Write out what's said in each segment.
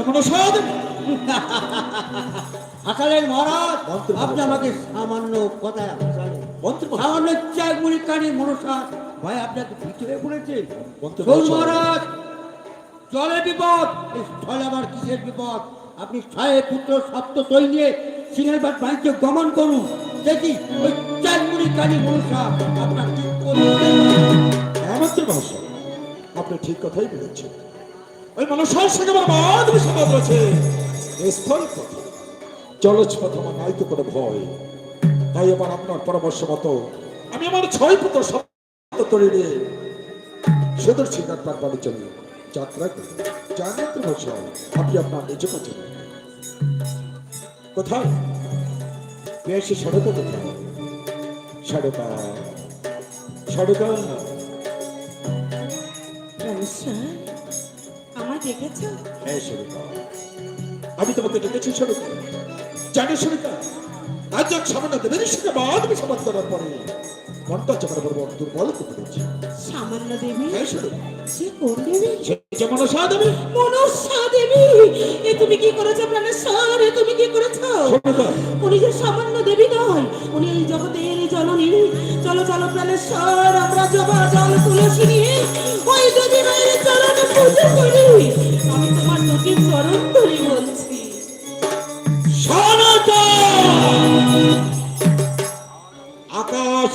যেমন সাদ হাসালেন মহারাজ আপনি আমাকে সামান্য কথায় হাসালেন। সামান্য চার মুড়ি কানি মনসা ভাই আপনাকে ভিতরে পড়েছে মন্ত্রী মহারাজ। জলে বিপদ স্থলে আবার কিসের বিপদ? আপনি ছয় পুত্র সপ্ত তৈ নিয়ে সিংহের বাদ বাণিজ্য গমন করুন। দেখি ওই চার মুড়ি কানি মনসা আপনার কি করবে আমাদের ভাষা আপনি ঠিক কথাই বলেছেন। ওই মানুষের সঙ্গে আমার সমাজ রয়েছে। স্থল পথে জলজ পথ আমার নাই তো কোনো ভয়। তাই আমার আপনার পরামর্শ মতো আমি আমার ছয় পুত্র সপ্ত তরিয়ে সেদের শিকার তার বাড়ির জন্য যাত্রা করি। জানেন তো ভাষা আপনি আপনার নিজ কাছে কোথায়? বেশি সড়ক কোথায়? সড়কা সড়কা দেখেছ? হ্যাঁ সরিতা আমি তোমাকে ডেকেছি সরিতা জানি সরিতা আজ এক সামান্য দেবের সঙ্গে বাদ সমাজ করার পরে। মনটা চক্র বড় দুর্বল করে দিয়েছে। সামান্য দেবী? হ্যাঁ সরিতা সে কোন দেবী? সে যেমন সা দেবে। মনসা দেবী? এ তুমি কি করেছ প্রাণেশ্বর এ তুমি কি করেছ? উনি যে সামান্য দেবী নয় উনি এই জগতের জননী। চলো চলো প্রাণেশ্বর আমরা জবা জল তুলসী নিয়ে ওই দেবী মায়ের চরণে পুজো করি।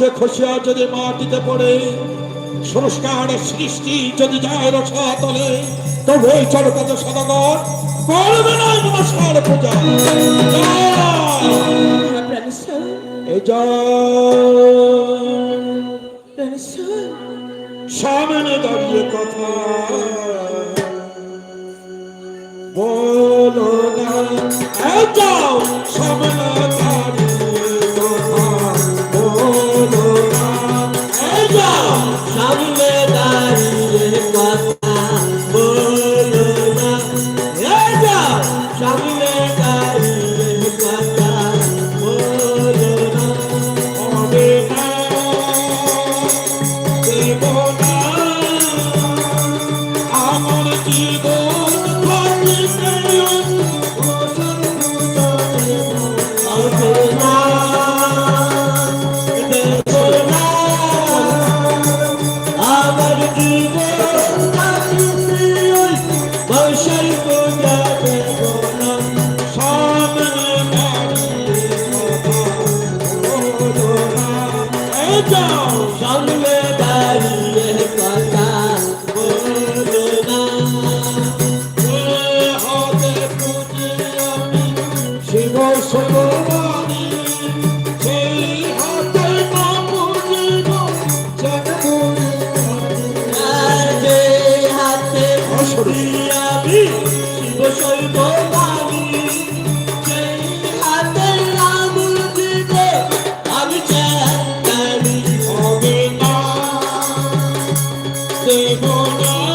আকাশে খসিয়া যদি মাটিতে পড়ে, সংস্কার সৃষ্টি যদি যায় রসাতলে, তবে এই চরকাত সদাগর করবে না নমস্কার পূজা। সামনে দাঁড়িয়ে কথা। বলো না। যাও সামনে। দাঁড়িয়ে কথা এই দেব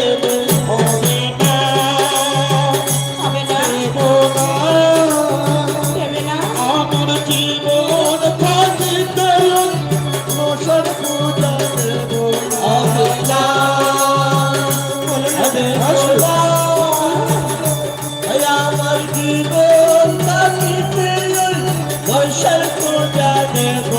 জীবন থাকিতে বর্ষার পূজা দেব?